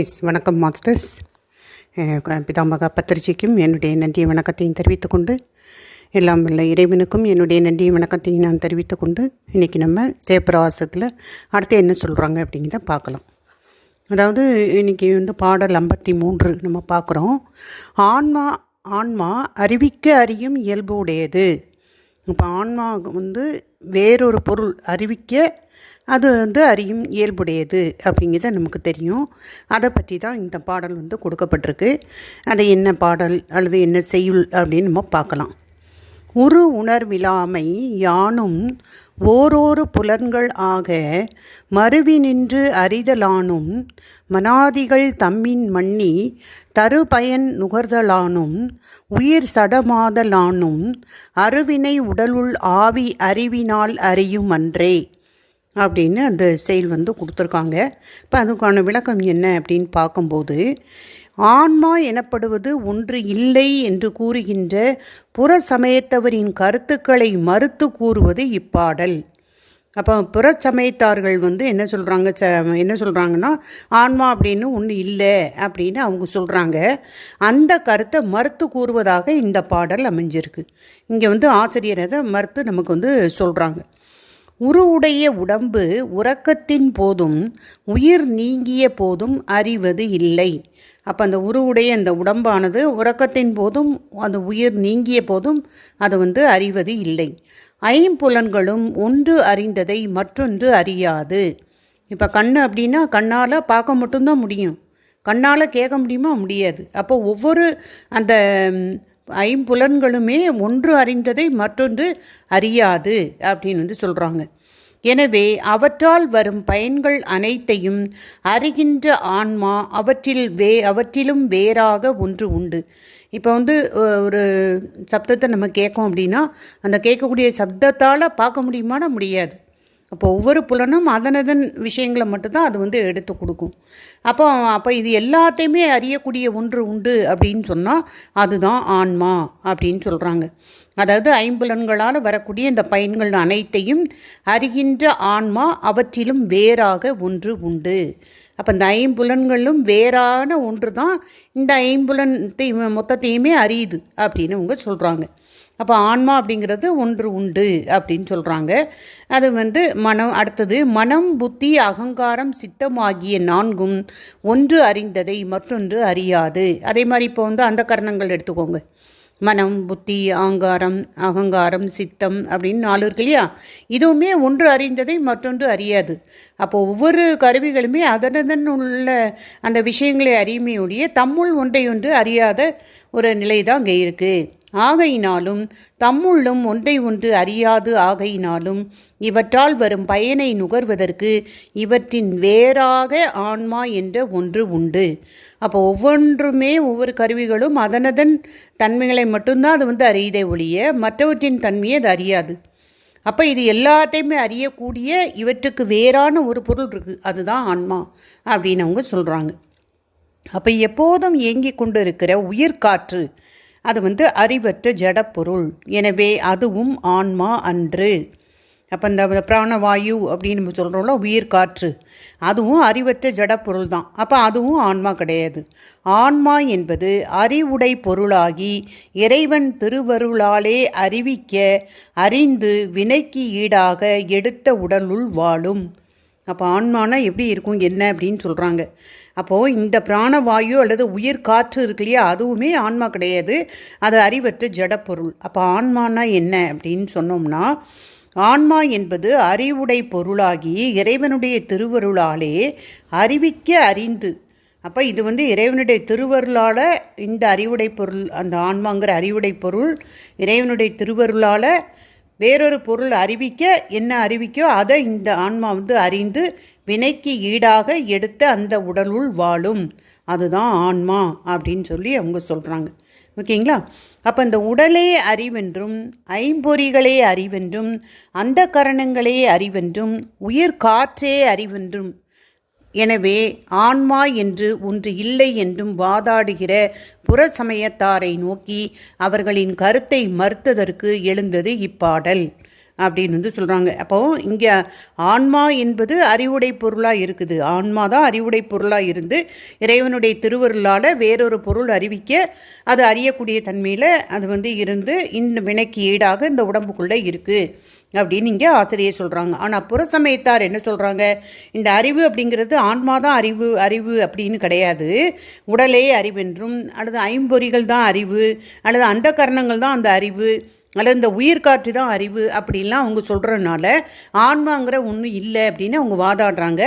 S வணக்கம் masters. Pitamaha பத்திரிச்சிக்கும் என்னுடைய நன்றிய வணக்கத்தையும் தெரிவித்துக்கொண்டு எல்லாம் இல்லை இறைவனுக்கும் என்னுடைய நன்றிய வணக்கத்தையும் நான் தெரிவித்துக்கொண்டு இன்றைக்கி நம்ம சேப்பிரவாசத்தில் அடுத்து என்ன சொல்கிறாங்க அப்படிங்கிறத பார்க்கலாம். அதாவது இன்றைக்கி வந்து பாடல் ஐம்பத்தி மூன்று நம்ம பார்க்குறோம். ஆன்மா ஆன்மா அறிவிக்க அறியும் இயல்பு உடையது இப்போ ஆன்மா வந்து வேறொரு பொருள் அறிவிக்க அது வந்து அறியும் இயல்புடையது அப்படிங்கிறத நமக்கு தெரியும். அதை பற்றி தான் இந்த பாடல் வந்து கொடுக்கப்பட்டிருக்கு. அது என்ன பாடல் அல்லது என்ன செய்யுள் அப்படின்னு நம்ம பார்க்கலாம். உரு உணர்விலாமை யானும் ஓரோரு புலன்கள் ஆக மறுவி நின்று அறிதலானும் மனாதிகள் தம்மின் மண்ணி தருபயன் நுகர்தலானும் உயிர் சடமாதலானும் அருவினை உடலுள் ஆவி அறிவினால் அறியும் அன்றே அப்படின்னு அந்த செயல் வந்து கொடுத்துருக்காங்க. இப்போ அதுக்கான விளக்கம் என்ன அப்படின்னு பார்க்கும்போது ஆன்மா எனப்படுவது ஒன்று இல்லை என்று கூறுகின்ற புற சமயத்தவரின் கருத்துக்களை மறுத்து கூறுவது இப்பாடல். அப்போ புற சமயத்தார்கள் வந்து என்ன சொல்கிறாங்க ச என்ன சொல்கிறாங்கன்னா ஆன்மா அப்படின்னு ஒன்று இல்லை அப்படின்னு அவங்க சொல்கிறாங்க அந்த கருத்தை மறுத்து கூறுவதாக இந்த பாடல் அமைஞ்சிருக்கு. இங்கே வந்து ஆசிரியர் அதை மறுத்து நமக்கு வந்து சொல்கிறாங்க உருவுடைய உடம்பு உறக்கத்தின் போதும் உயிர் நீங்கிய போதும் அறிவது இல்லை. அப்போ அந்த உருவுடைய அந்த உடம்பானது உறக்கத்தின் போதும் அந்த உயிர் நீங்கிய போதும் அது வந்து அறிவது இல்லை. ஐம்புலன்களும் ஒன்று அறிந்ததை மற்றொன்று அறியாது. இப்போ கண் அப்படின்னா கண்ணால் பார்க்க மட்டும்தான் முடியும். கண்ணால் கேட்க முடியுமா? முடியாது. அப்போ ஒவ்வொரு அந்த ஐம்புலன்களுமே ஒன்று அறிந்ததை மற்றொன்று அறியாது அப்படின்னு வந்து சொல்கிறாங்க எனவே அவற்றால் வரும் பயன்கள் அனைத்தையும் அறிகின்ற ஆன்மா அவற்றில் வே அவற்றிலும் வேறாக ஒன்று உண்டு. இப்போ வந்து ஒரு சப்தத்தை நம்ம கேட்கோம் அப்படின்னா அந்த கேட்கக்கூடிய சப்தத்தால் பார்க்க முடியுமானா முடியாது. அப்போ ஒவ்வொரு புலனும் அதனதன் விஷயங்களை மட்டும்தான் அது வந்து எடுத்து கொடுக்கும். அப்போ அப்போ இது எல்லாத்தையுமே அறியக்கூடிய ஒன்று உண்டு அப்படின்னு சொன்னால் அதுதான் ஆன்மா அப்படின்னு சொல்கிறாங்க அதாவது ஐம்புலன்களால் வரக்கூடிய இந்த பயன்கள் அனைத்தையும் அறிகின்ற ஆன்மா அவற்றிலும் வேறாக ஒன்று உண்டு. அப்போ இந்த ஐம்புலன்களும் வேறான ஒன்று தான் இந்த ஐம்புலன் மொத்தத்தையுமே அறியுது அப்படின்னு அவங்க சொல்கிறாங்க அப்போ ஆன்மா அப்படிங்கிறது ஒன்று உண்டு அப்படின்னு சொல்கிறாங்க அது வந்து மனம் அடுத்தது மனம் புத்தி அகங்காரம் சித்தம் ஆகிய நான்கும் ஒன்று அறிந்ததை மற்றொன்று அறியாது. அதே மாதிரி இப்போ வந்து அந்த கரணங்கள் எடுத்துக்கோங்க. மனம் புத்தி ஆங்காரம் அகங்காரம் சித்தம் அப்படின்னு நாலு இருக்கு இல்லையா? இதுவுமே ஒன்று அறிந்ததை மற்றொன்று அறியாது. அப்போது ஒவ்வொரு கருவிகளுமே அதனதன் உள்ள அந்த விஷயங்களை அறியுமே ஒழிய தம்முள் ஒன்றை ஒன்று அறியாத ஒரு நிலை தான் அங்கே இருக்குது ஆகையினாலும் தம்முள்ளும் ஒன்றை ஒன்று அறியாது ஆகையினாலும் இவற்றால் வரும் பயனை நுகர்வதற்கு இவற்றின் வேறாக ஆன்மா என்ற ஒன்று உண்டு. அப்போ ஒவ்வொன்றுமே ஒவ்வொரு கருவிகளும் அதனதன் தன்மைகளை மட்டும்தான் அது வந்து அறியதே ஒழிய மற்றவற்றின் தன்மையை அது அறியாது. அப்போ இது எல்லாத்தையுமே அறியக்கூடிய இவற்றுக்கு வேறான ஒரு பொருள் இருக்குது அதுதான் ஆன்மா அப்படின்னு அவங்க சொல்கிறாங்க அப்போ எப்போதும் இயங்கி கொண்டு இருக்கிற உயிர்காற்று. அது வந்து அறிவற்ற ஜடப்பொருள். எனவே அதுவும் ஆன்மா அன்று. அப்போ இந்த பிராணவாயு அப்படின்னு நம்ம சொல்கிறோம்ல உயிர் காற்று. அதுவும் அறிவற்ற ஜடப்பொருள் தான். அப்போ அதுவும் ஆன்மா கிடையாது. ஆன்மா என்பது அறிவுடை பொருளாகி இறைவன் திருவருளாலே அறிவிக்க அறிந்து வினைக்கு ஈடாக எடுத்த உடலுள் வாழும். அப்போ ஆன்மானா எப்படி இருக்கும் என்ன அப்படின்னு சொல்கிறாங்க அப்போது இந்த பிராணவாயு அல்லது உயிர் காற்று இருக்கு இல்லையா அதுவுமே ஆன்மா கிடையாது. அது அறிவற்ற ஜடப்பொருள். அப்போ ஆன்மானா என்ன அப்படின்னு சொன்னோம்னா ஆன்மா என்பது அறிவுடை பொருளாகி இறைவனுடைய திருவருளாலே அறிவிக்க அறிந்து. அப்போ இது வந்து இறைவனுடைய திருவருளால் இந்த அறிவுடை பொருள் அந்த ஆன்மாங்கிற அறிவுடை பொருள் இறைவனுடைய திருவருளால் வேறொரு பொருள் அறிவிக்க என்ன அறிவிக்கோ அதை இந்த ஆன்மா வந்து அறிந்து வினைக்கு ஈடாக எடுத்த அந்த உடலுள் வாழும். அதுதான் ஆன்மா அப்படின்னு சொல்லி அவங்க சொல்கிறாங்க ஓகேங்களா? அப்போ இந்த உடலே அறிவென்றும் ஐம்பொறிகளே அறிவென்றும் அந்த கரணங்களே அறிவென்றும் உயிர் காற்றே அறிவென்றும் எனவே ஆன்மா என்று ஒன்று இல்லை என்றும் வாதாடுகிற புற சமயத்தாரை நோக்கி அவர்களின் கருத்தை மறுத்ததற்கு எழுந்தது இப்பாடல். அப்படின்னு வந்து சொல்கிறாங்க அப்போ இங்கே ஆன்மா என்பது அறிவுடை பொருளாக இருக்குது. ஆன்மா தான் அறிவுடை பொருளாக இருந்து இறைவனுடைய திருவருளால் வேறொரு பொருள் அறிவிக்க அது அறியக்கூடிய தன்மையில் அது வந்து இருந்து இந்த வினைக்கு ஈடாக இந்த உடம்புக்குள்ளே இருக்குது அப்படின்னு இங்கே ஆசிரியர் சொல்கிறாங்க ஆனால் புறசமயத்தார் என்ன சொல்கிறாங்க இந்த அறிவு அப்படிங்கிறது ஆன்மா தான் அறிவு அறிவு அப்படின்னு கிடையாது. உடலே அறிவென்றும் அல்லது ஐம்பொறிகள் தான் அறிவு அல்லது அந்த கரணங்கள் தான் அந்த அறிவு அல்லது இந்த உயிர்காற்று தான் அறிவு அப்படின்லாம் அவங்க சொல்கிறதுனால ஆன்மாங்கிற ஒன்றும் இல்லை அப்படின்னு அவங்க வாதாடுறாங்க.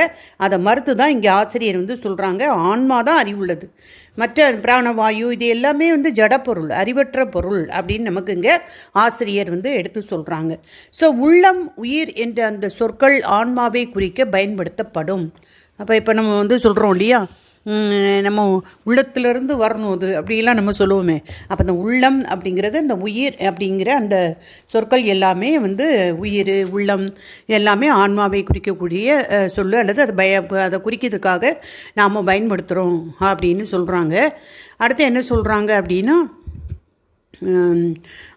அதை மறுத்து தான் இங்கே ஆசிரியர் வந்து சொல்கிறாங்க ஆன்மா தான் அறிவுள்ளது. மற்ற பிராணவாயு இது எல்லாமே வந்து ஜடப்பொருள் அறிவற்ற பொருள் அப்படின்னு நமக்கு இங்கே ஆசிரியர் வந்து எடுத்து சொல்கிறாங்க ஸோ உள்ளம் உயிர் என்ற அந்த சொற்கள் ஆன்மாவை குறிக்க பயன்படுத்தப்படும். அப்போ இப்போ நம்ம வந்து சொல்கிறோம் இல்லையா? நம்ம உள்ளத்திலிருந்து வரணும் அது. அப்படிலாம் நம்ம சொல்லுவோமே. அப்போ அந்த உள்ளம் அப்படிங்கிறது அந்த உயிர் அப்படிங்கிற அந்த சொற்கள் எல்லாமே வந்து உயிர் உள்ளம் எல்லாமே ஆன்மாவை குறிக்கக்கூடிய சொல்லு அல்லது அதை பய அதை குறிக்கிறதுக்காக நாம் பயன்படுத்துகிறோம் அப்படின்னு சொல்கிறாங்க அடுத்து என்ன சொல்கிறாங்க அப்படின்னா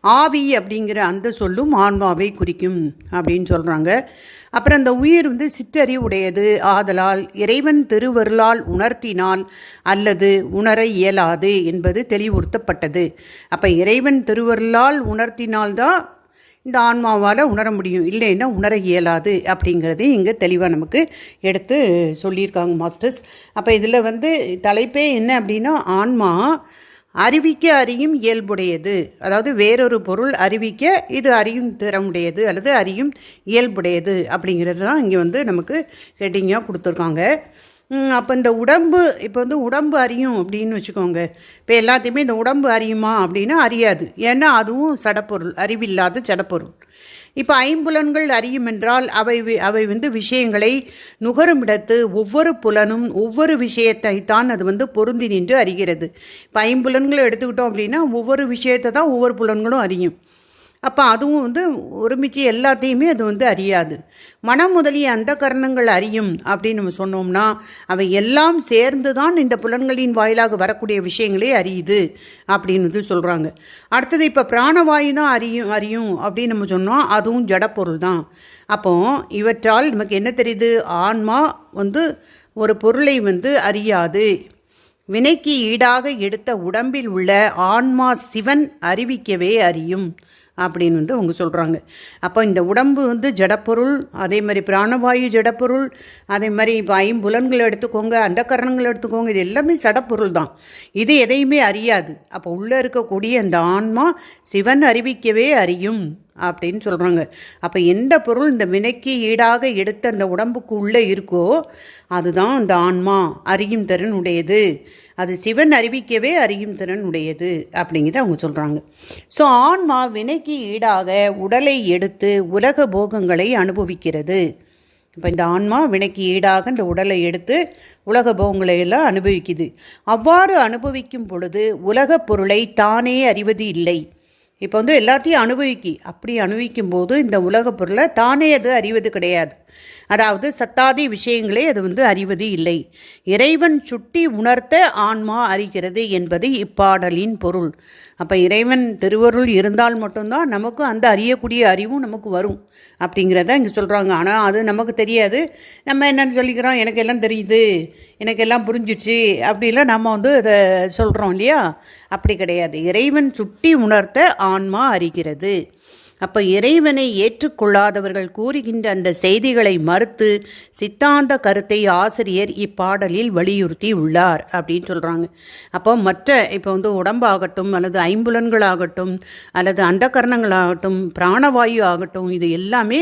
ஆவி அப்படிங்கிற அந்த சொல்லும் ஆன்மாவை குறிக்கும் அப்படின்னு சொல்கிறாங்க அப்புறம் அந்த உயிர் வந்து சிற்றறிவுடையது ஆதலால் இறைவன் திருவருளால் உணர்த்தினால் அல்லது உணர இயலாது என்பது தெளிவுறுத்தப்பட்டது. அப்போ இறைவன் திருவருளால் உணர்த்தினால்தான் இந்த ஆன்மாவால் உணர முடியும். இல்லைன்னா உணர இயலாது அப்படிங்கிறது இங்கே தெளிவாக நமக்கு எடுத்து சொல்லியிருக்காங்க மாஸ்டர்ஸ். அப்போ இதில் வந்து தலைப்பே என்ன அப்படின்னா ஆன்மா அறிவிக்க அறியும் இயல்புடையது. அதாவது வேறொரு பொருள் அறிவிக்க இது அறியும் திறமுடையது அல்லது அறியும் இயல்புடையது அப்படிங்கிறது தான் இங்கே வந்து நமக்கு ஹெட்டிங்காக கொடுத்துருக்காங்க. அப்போ இந்த உடம்பு இப்போ வந்து உடம்பு அறியும் அப்படின்னு வச்சுக்கோங்க. இப்போ எல்லாத்தையுமே இந்த உடம்பு அறியுமா அப்படின்னா அறியாது. ஏன்னா அதுவும் சடப்பொருள் அறிவில்லாத சடப்பொருள். இப்போ ஐம்புலன்கள் அறியும் என்றால் அவை அவை வந்து விஷயங்களை நுகருமிடத்து ஒவ்வொரு புலனும் ஒவ்வொரு விஷயத்தை தான் அது வந்து பொருந்தி நின்று அறிகிறது. இப்போ ஐம்புலன்களை எடுத்துக்கிட்டோம் அப்படின்னா ஒவ்வொரு விஷயத்தை தான் ஒவ்வொரு புலன்களும் அறியும். அப்போ அதுவும் வந்து ஒருமிச்சு எல்லாத்தையுமே அது வந்து அறியாது. மனம் முதலிய அந்த கரணங்கள் அறியும் அப்படின்னு நம்ம சொன்னோம்னா அவை எல்லாம் சேர்ந்து தான் இந்த புலன்களின் வாயிலாக வரக்கூடிய விஷயங்களே அறியுது அப்படின்னு வந்து சொல்கிறாங்க அடுத்தது இப்போ பிராணவாயு தான் அறியும் அறியும் அப்படின்னு நம்ம சொன்னோம். அதுவும் ஜடப்பொருள் தான். அப்போ இவற்றால் நமக்கு என்ன தெரியுது? ஆன்மா வந்து ஒரு பொருளை வந்து அறியாது. வினைக்கு ஈடாக எடுத்த உடம்பில் உள்ள ஆன்மா சிவன் அறிவிக்கவே அறியும் அப்படின்னு வந்து அவங்க சொல்கிறாங்க அப்போ இந்த உடம்பு வந்து ஜடப்பொருள் அதே மாதிரி பிராணவாயு ஜடப்பொருள் அதே மாதிரி இப்போ ஐம்புலன்களை எடுத்துக்கோங்க அந்த கரணங்களை எடுத்துக்கோங்க இது எல்லாமே சடப்பொருள் தான். இது எதையுமே அறியாது. அப்போ உள்ளே இருக்கக்கூடிய அந்த ஆன்மா சிவன் அறிவிக்கவே அறியும். அப்படின்னு சொல்கிறாங்க அப்போ எந்த பொருள் இந்த வினைக்கு ஈடாக எடுத்த அந்த உடம்புக்கு உள்ளே இருக்கோ அதுதான் அந்த ஆன்மா அறியும் திறன் உடையது. அது சிவன் அறிவிக்கவே அறியும் திறன் உடையது அப்படிங்கிறத அவங்க சொல்கிறாங்க ஸோ ஆன்மா வினைக்கு ஈடாக உடலை எடுத்து உலக போகங்களை அனுபவிக்கிறது. இப்போ இந்த ஆன்மா வினைக்கு ஈடாக இந்த உடலை எடுத்து உலக போகங்களை எல்லாம் அனுபவிக்குது. அவ்வாறு அனுபவிக்கும் பொழுது உலகப் பொருளை தானே அறிவது இல்லை. இப்போ வந்து எல்லாத்தையும் அனுபவிக்கி. அப்படி அனுபவிக்கும் போது இந்த உலக பொருளை தானே அது அறிவது கிடையாது. அதாவது சத்தாதி விஷயங்களே அது வந்து அறிவது இல்லை. இறைவன் சுட்டி உணர்த்த ஆன்மா அறிகிறது என்பது இப்பாடலின் பொருள். அப்போ இறைவன் திருவருள் இருந்தால் மட்டும்தான் நமக்கு அந்த அறியக்கூடிய அறிவும் நமக்கு வரும். அப்படிங்கிறத இங்கே சொல்கிறாங்க ஆனால் அது நமக்கு தெரியாது. நம்ம என்னென்னு சொல்லிக்கிறோம். எனக்கு எல்லாம் தெரியுது. எனக்கு எல்லாம் புரிஞ்சிச்சு. அப்படிலாம் நம்ம வந்து அதை சொல்கிறோம் இல்லையா? அப்படி கிடையாது. இறைவன் சுட்டி உணர்த்த ஆன்மா அறிகிறது. அப்போ இறைவனை ஏற்றுக்கொள்ளாதவர்கள் கூறுகின்ற அந்த செய்திகளை மறுத்து சித்தாந்த கருத்தை ஆசிரியர் இப்பாடலில் வலியுறுத்தி உள்ளார் அப்படின்னு சொல்கிறாங்க அப்போ மற்ற இப்போ வந்து உடம்பாகட்டும் அல்லது ஐம்புலன்களாகட்டும் அல்லது அந்த கரணங்களாகட்டும் பிராணவாயு ஆகட்டும் இது எல்லாமே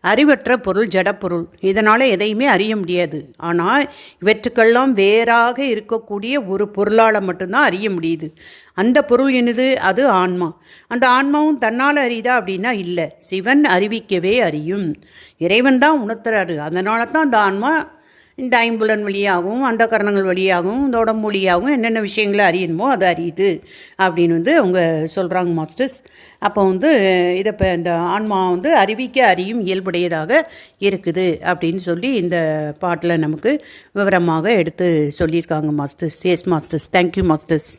அறிவற்ற பொருள் ஜடப்பொருள் இதனால் எதையுமே அறிய முடியாது. ஆனால் இவற்றுக்கெல்லாம் வேறாக இருக்கக்கூடிய ஒரு பொருளால் மட்டும்தான் அறிய முடியுது. அந்த பொருள் என்னது? அது ஆன்மா. அந்த ஆன்மாவும் தன்னால் அறியுதா அப்படின்னா இல்லை. சிவன் அறிவிக்கவே அறியும். இறைவன் தான் உணர்த்துறாரு. அதனால தான் அந்த ஆன்மா இந்த ஐம்புலன் வழியாகவும் அந்த கரணங்கள் வழியாகவும் இந்த உடம்பு வழியாகவும் என்னென்ன விஷயங்களை அறியணுமோ அது அறியுது அப்படின்னு வந்து அவங்க சொல்கிறாங்க மாஸ்டர்ஸ். அப்போ வந்து இதை இப்போ இந்த ஆன்மா வந்து அறிவிக்க அறியும் இயல்புடையதாக இருக்குது அப்படின்னு சொல்லி இந்த பாட்டில் நமக்கு விவரமாக எடுத்து சொல்லியிருக்காங்க masters. Yes masters. Thank you masters.